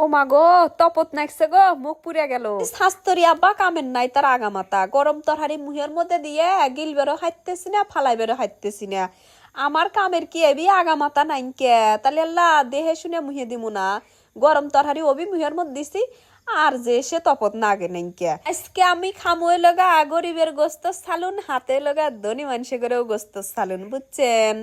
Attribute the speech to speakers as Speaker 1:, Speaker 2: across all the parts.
Speaker 1: ও মা গো, তপত নাকছে গো, মুখ পুড়ে গেল। শাস্তরি আব্বা কামের নাই তার আগামাতা। গরম তরহারি মুহের মধ্যে দিয়ে গিল বেরো হাইতেছি না, ফালাই বেরো হাইতেছি না। আমার কামের কি এবি আগামাতা নাই কে তাহলে আল্লাহ দেহে শুনে মুহে দিমু না। গরম তরহারি ওবি মুহের মধ্যে দিছি, আর যে সে তপত না আগে নাইকে আজকে আমি খামোয় লগা গরিবের গোস্ত সালুন, হাতে লগা ধনী মানুষে করেও গোস্ত সালুন, বুঝছেন?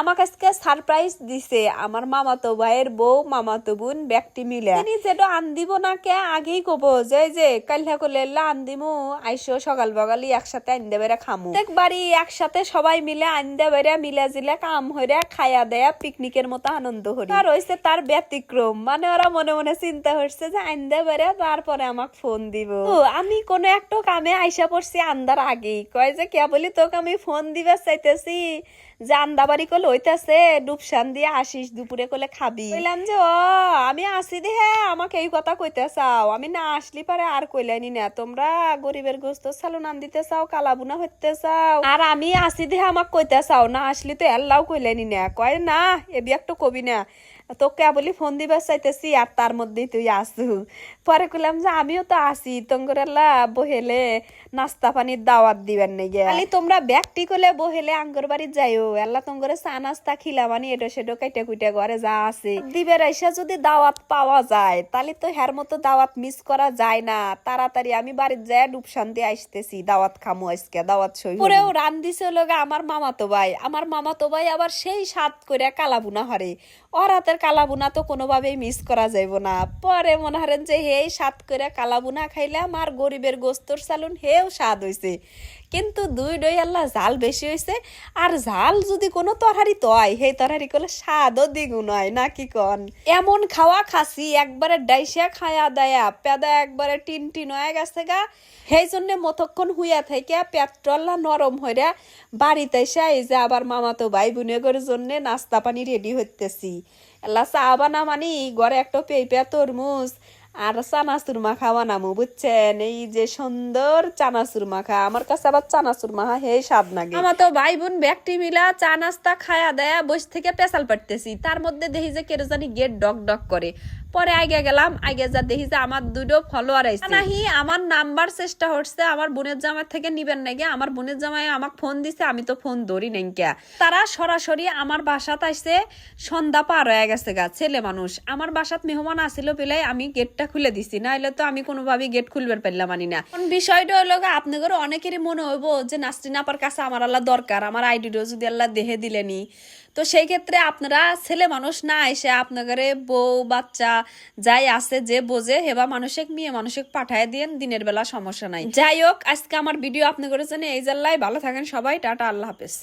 Speaker 1: আমাকে আজকে সারপ্রাইজ দিছে। আমার মামাতো ভাইয়ের বউ মামাতো বোন ব্যক্তি মিলে। তিনি যেটা আন দিব না কে আগেই কব যে যে কাল্লা করলে আন দিমু আইসো সকাল বগালি একসাথে আনতে বেড়ে খামু। একবারই একসাথে সবাই মিলে আনতে বেড়ে মিলে জিলে কাম হইরে খায়া দেয়া পিকনিকের মতো আনন্দ করি। আর হইছে তার ব্যতিক্রম। মানে ওরা মনে মনে চিন্তা হচ্ছে যে আনতে বেড়ে তারপরে আমাকে ফোন দিব। তো আমি কোনো একটা কামে আইসা পড়ছি আন্দার আগেই। কয় যে কে বলি তোকে আমি ফোন দিবে চাইতেছি? যে আন্দাবাড়ি কলে হইতাছে ডুবসান দিয়ে আসিস দুপুরে কলে খাবি। কইলাম যে ও আমি আসি দে হ্যাঁ আমাকে এই কথা কইতে চাও। আমি না আসলি পারে আর কইলাইনি না। তোমরা গরিবের গোস্ত সালুনান দিতে চাও কালাবুনা হইতে চাও। আর আমি আসি দে আমাকে কইতে চাও। না আসলি তো এল্লাও কইলাইনি না। কয় না এ এবি একটু কবি না। তোকে বলি ফোন দিবার চাইতেছি আর তার মধ্যেই তুই আসু। পরে কইলাম যে আমিও তো আসি তোমরা বহেলে নাস্তা পানির দাওয়াত দিবেন নাকি খালি তোমরা ব্যক্তি করলে বহেলে আঙ্গর বাড়ি যাইও। আল্লাহ তোমরা চা নাস্তা খিলা মানে এটো সেটো কাইটা কুইটা ঘরে যা আছে। দিবের আইসা যদি দাওয়াত পাওয়া যায় তাহলে তো হ্যার মতো দাওয়াত মিস করা যায় না। তাড়াতাড়ি আমি বাড়ির যায় ডুব শান্তি আসতেছি দাওয়াত খামো আজকে দাওয়াত সই পরেও রান দিছে লোক আমার মামাতো ভাই। আমার মামাতো ভাই আবার সেই স্বাদ করে কালাবুনা হরে। ওর হাতের কালাবুনা তো কোনোভাবেই মিস করা যাইব না। পরে মনে হরেন যে, হেই, স্বাদ করে কালাবুনা খাইলাম আর গরিবের গোস্তর সালুন হেও স্বাদ হইছে। কিন্তু দুই ডই আল্লাহ জাল বেশি হয়েছে আর জাল যদি কোনো তরহারি তয়, সেই তরহারি করলে স্বাদও দ্বিগুণ হয়, না কি কন? এমন খাওয়া খাসি একবারে ডাইসিয়া খায়া দায়া, পেদা একবারে টিন টিন হয়ে গেছে গা। সেই জন্য মতক্ষণ হুইয়া থেকে পেট্রোল্লা নরম হইয়া বাড়িতে এসে এই যে আবার মামাতো ভাই বোনের জন্য নাস্তা পানি রেডি হইতেছি। এল্লা চা বানা মানি, ঘরে একটা পেঁপে, তরমুজ আর চানাচুর মাখা বানামু, বুঝছেন? এই যে সুন্দর চানাচুর মাখা। আমার কাছে আবার চানাচুর মাখা হে স্বাদ লাগে আমার তো ভাই বোন ব্যক্তি মিলা চা নাস্তা খায়া দেয়া বসে থেকে পেশাল পারতেছি তার মধ্যে দেখি যে কেরো জানি গেট ডক ডক করে। পরে আগে গেলাম, আগে যা দেখি যে আমার দুটো ফলোয়ার আইছে নাহি, আমার নাম্বার চেষ্টা হচ্ছে আমার বোনের জামাই থেকে নিবেন নাকি? আমার বোনের জামাই আমাকে ফোন দিছে, আমি তো ফোন ধরি নাই কে। তারা সরাসরি আমার বাসাত আইছে, সন্ধ্যা পার হয়ে গেছে গা, ছেলে মানুষ। আমার বাসাত মেহমান আসিল পেলে আমি গেটটা খুলে দিছি, নাইলে তো আমি কোনোভাবেই গেট খুলবার পারলাম মানি না। বিষয়টা হলো আপনাদের অনেকেরই মনে হইব যে নাস্তিন আপার কাছে আমার আল্লাহ দরকার, আমার আইডিটা যদি আল্লাহ দেহে দিলেনি। তো সেই ক্ষেত্রে আপনারা ছেলে মানুষ না এসে আপনাদের বউ, বাচ্চা যাই আছে যে বোঝে, হেবা মানুষের মেয়ে মানুষের পাঠায় দিয়েন, দিনের বেলা সমস্যা নাই। যাই হোক, আজকে আমার ভিডিও আপনাদের জন্য এই জাল্লাই ভালো থাকেন সবাই, টাটা, আল্লাহ হাফেজ।